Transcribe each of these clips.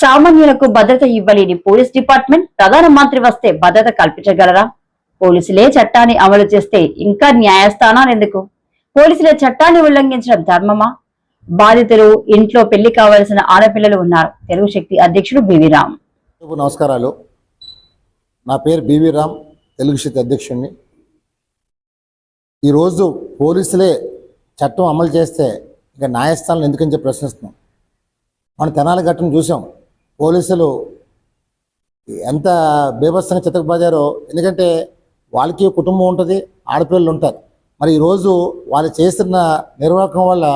సామాన్యులకు భద్రత ఇవ్వలేని పోలీస్ డిపార్ట్మెంట్ ప్రధానమంత్రి వస్తే భద్రత కల్పించగలరా? పోలీసులే చట్టాన్ని అమలు చేస్తే ఇంకా న్యాయస్థానాలు ఎందుకు? పోలీసులే చట్టాన్ని ఉల్లంఘించడం ధర్మమా? బాధితులు ఇంట్లో పెళ్ళి కావలసిన ఆడపిల్లలు ఉన్నారు. తెలుగు శక్తి అధ్యక్షుడు బివి రామ్. నమస్కారాలు. నా పేరు బివి రామ్ తెలుగు శక్తి అధ్యక్షుడిని. ఈరోజు పోలీసులే చట్టం అమలు చేస్తే ఇక న్యాయస్థానం ఎందుకని చెప్పి ప్రశ్నిస్తున్నాం. మన తెనాలి ఘట్టం చూసాం. పోలీసులు ఎంత బీభత్సంగా చితకబాదారో ఎందుకంటే వాళ్ళకి కుటుంబం ఉంటుంది ఆడపిల్లలు ఉంటారు. మరి ఈరోజు వాళ్ళు చేస్తున్న నిర్వాహకం వల్ల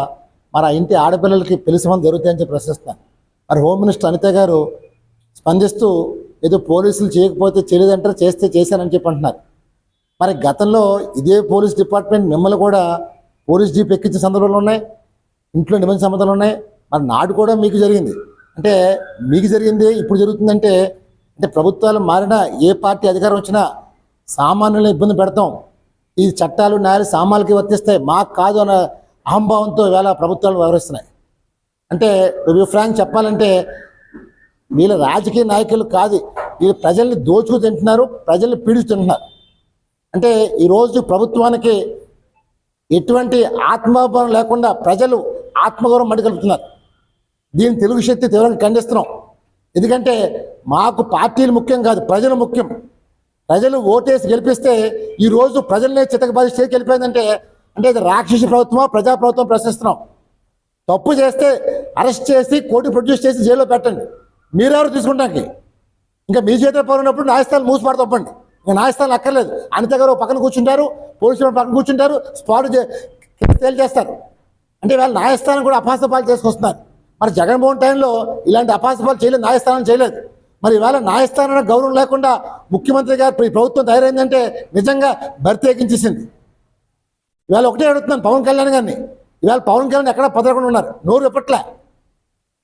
మరి ఆ ఇంటి ఆడపిల్లలకి పెళ్ళి సంబంధం జరుగుతాయని చెప్పి ప్రశ్నిస్తాను మరి హోమ్ మినిస్టర్ అనిత గారు స్పందిస్తూ ఏదో పోలీసులు చేయకపోతే చేయలేదంటారు చేస్తే చేశానని చెప్పి అంటున్నారు. మరి గతంలో ఇదే పోలీస్ డిపార్ట్మెంట్ మిమ్మల్ని కూడా పోలీస్ జీప్ ఎక్కించిన సందర్భాలు ఉన్నాయి ఇంట్లో నిబంధన సంబంధాలు ఉన్నాయి. మరి నాడు కూడా మీకు జరిగింది. అంటే మీకు జరిగింది ఇప్పుడు జరుగుతుందంటే అంటే ప్రభుత్వాలు మారినా ఏ పార్టీ అధికారం వచ్చినా సామాన్యులను ఇబ్బంది పెడతాం. ఈ చట్టాలు న్యాయాలు సామాన్యులకి వర్తిస్తాయి. మాకు కాదు అన్న అహంభావంతో ఇవాళ ప్రభుత్వాలు వ్యవహరిస్తున్నాయి. అంటే రివ్యూ ఫ్రాంక్ చెప్పాలంటే వీళ్ళ రాజకీయ నాయకులు కాదు వీళ్ళు ప్రజల్ని దోచుకు తింటున్నారు ప్రజల్ని పీడిస్తుంటున్నారు అంటే ఈరోజు ప్రభుత్వానికి ఎటువంటి ఆత్మాభిమానం లేకుండా ప్రజలు ఆత్మగౌరవం మడిగలుపుతున్నారు దీన్ని తెలుగు శక్తి తీవ్రంగా ఖండిస్తున్నాం. ఎందుకంటే మాకు పార్టీలు ముఖ్యం కాదు ప్రజలు ముఖ్యం. ప్రజలు ఓటేసి గెలిపిస్తే ఈరోజు ప్రజలనే చితకబాది స్టేకి గెలిపోయిందంటే అంటే ఇది రాక్షసి ప్రభుత్వమా ప్రజా ప్రభుత్వం ప్రశ్నిస్తున్నాం. తప్పు చేస్తే అరెస్ట్ చేసి కోర్టు ప్రొడ్యూస్ చేసి జైల్లో పెట్టండి. మీరెవరు తీసుకుంటానికి? ఇంకా మీ చేతిలో పడినప్పుడు న్యాయస్థానం మూసిపడ తప్పండి. ఇంకా న్యాయస్థానం అక్కర్లేదు. అనిత గారు ఒక పక్కన కూర్చుంటారు పోలీసులు పక్కన కూర్చుంటారు స్పాట్ తేలి చేస్తారు అంటే వాళ్ళ న్యాయస్థానం కూడా అపాసపాలు చేసుకొస్తున్నారు. మరి జగన్మోహన్ టైంలో ఇలాంటి అపాసపాలు చేయలేదు న్యాయస్థానం చేయలేదు. మరి ఇవాళ న్యాయస్థానం గౌరవం లేకుండా ముఖ్యమంత్రి గారు ఈ ప్రభుత్వం తయారైందంటే నిజంగా బరితెగించేసింది ఇవాళ ఒకటే అడుగుతున్నాను పవన్ కళ్యాణ్ గారిని. ఇవాళ పవన్ కళ్యాణ్ ఎక్కడ పదరకుండా ఉన్నారు? నోరు ఎప్పట్లే?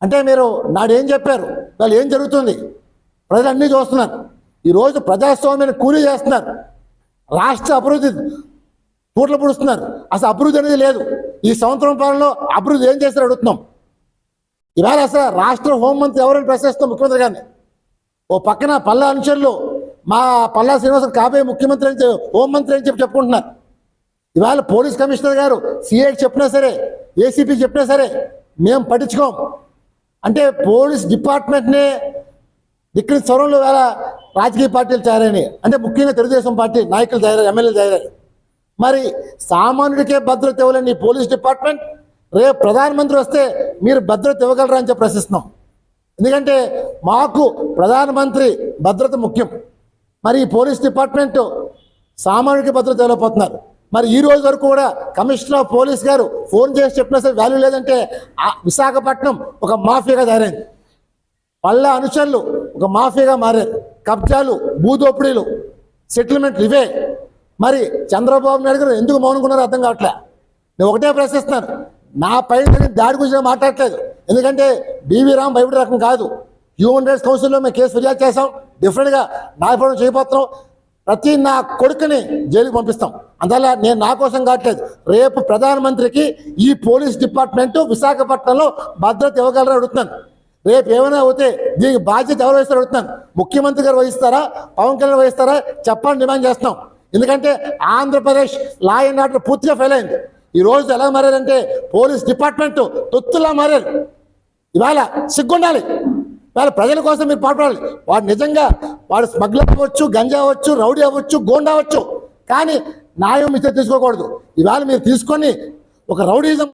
అంటే మీరు నాడు ఏం చెప్పారు? వాళ్ళు ఏం జరుగుతుంది? ప్రజలు అన్నీ చూస్తున్నారు ఈరోజు ప్రజాస్వామ్యాన్ని కూలీ చేస్తున్నారు. రాష్ట్ర అభివృద్ధి తూట్ల పుడుస్తున్నారు. అసలు అభివృద్ధి అనేది లేదు. ఈ సంవత్సరం పాలనలో అభివృద్ధి ఏం చేస్తారో అడుగుతున్నాం. ఇవాళ అసలు రాష్ట్ర హోంమంత్రి ఎవరని ప్రశ్నిస్తాం ముఖ్యమంత్రి గారిని? ఓ పక్కన పల్లా అనుచరులు మా పల్లా శ్రీనివాసం కాబోయే ముఖ్యమంత్రి అని హోంమంత్రి అని చెప్పి చెప్పుకుంటున్నారు. ఇవాళ పోలీస్ కమిషనర్ గారు సిఐకి చెప్పినా సరే ఏసీపీ చెప్పినా సరే మేము పట్టించుకోం. అంటే పోలీస్ డిపార్ట్మెంట్నే ఇక్కడ స్వరంలో వేళ రాజకీయ పార్టీలు తయారని అంటే ముఖ్యంగా తెలుగుదేశం పార్టీ నాయకులు తయారయ్యారు ఎమ్మెల్యేలు తయారయ్యారు. మరి సామాన్యుడికే భద్రత ఇవ్వలేని ఈ పోలీస్ డిపార్ట్మెంట్ రేపు ప్రధానమంత్రి వస్తే మీరు భద్రత ఇవ్వగలరా అని చెప్పి ప్రశ్నిస్తున్నాం. ఎందుకంటే మాకు ప్రధానమంత్రి భద్రత ముఖ్యం. మరి ఈ పోలీస్ డిపార్ట్మెంట్ సామాన్యుడికి భద్రత ఇవ్వలేకపోతున్నారు మరి ఈ రోజు వరకు కూడా కమిషనర్ ఆఫ్ పోలీస్ గారు ఫోన్ చేసి చెప్పినా సరే వాల్యూ లేదంటే ఆ విశాఖపట్నం ఒక మాఫియాగా తయారైంది. పళ్ళ అనుచరులు ఒక మాఫియాగా మారారు. కబ్జాలు భూదోపిడీలు సెటిల్మెంట్లు ఇవే. మరి చంద్రబాబు నాయుడు గారు ఎందుకు మౌనుకున్నారో అర్థం కావట్లే. నేను ఒకటే ప్రశ్నిస్తున్నాను. నా పైన దాడి గురించి మాట్లాడలేదు మాట్లాడట్లేదు. ఎందుకంటే బీవీ రామ్ భయపడే రకం కాదు. హ్యూమన్ రైట్స్ కౌన్సిల్లో మేము కేసు ఫిర్యాదు చేసాం డిఫరెంట్గా న్యాయపరం చేయబోతున్నాం ప్రతి నా కొడుకుని జైలుకి పంపిస్తాం. అందువల్ల నేను నా కోసం కావట్లేదు. రేపు ప్రధానమంత్రికి ఈ పోలీస్ డిపార్ట్మెంటు విశాఖపట్నంలో భద్రత ఇవ్వగలరని అడుగుతున్నాను. రేపు ఏమైనా అవుతే దీనికి బాధ్యత ఎవరు వహిస్తారు అడుగుతున్నాను. ముఖ్యమంత్రి గారు వహిస్తారా? పవన్ కళ్యాణ్ వహిస్తారా? చెప్పాలని డిమాండ్ చేస్తున్నాం. ఎందుకంటే ఆంధ్రప్రదేశ్ లా అండ్ ఆర్డర్ పూర్తిగా ఫెయిల్ అయింది. ఈ రోజు ఎలా మారారంటే పోలీస్ డిపార్ట్మెంట్ తొత్తులా మారారు. ఇవాళ సిగ్గుండాలి. ఇవాళ ప్రజల కోసం మీరు పాటుపడాలి. వాడు నిజంగా వాడు స్మగ్లర్ అవ్వచ్చు గంజా అవ్వచ్చు రౌడీ అవ్వచ్చు గోండా అవ్వచ్చు. కానీ న్యాయం ఇస్తే తీసుకోకూడదు. ఇవాళ మీరు తీసుకొని ఒక రౌడీజం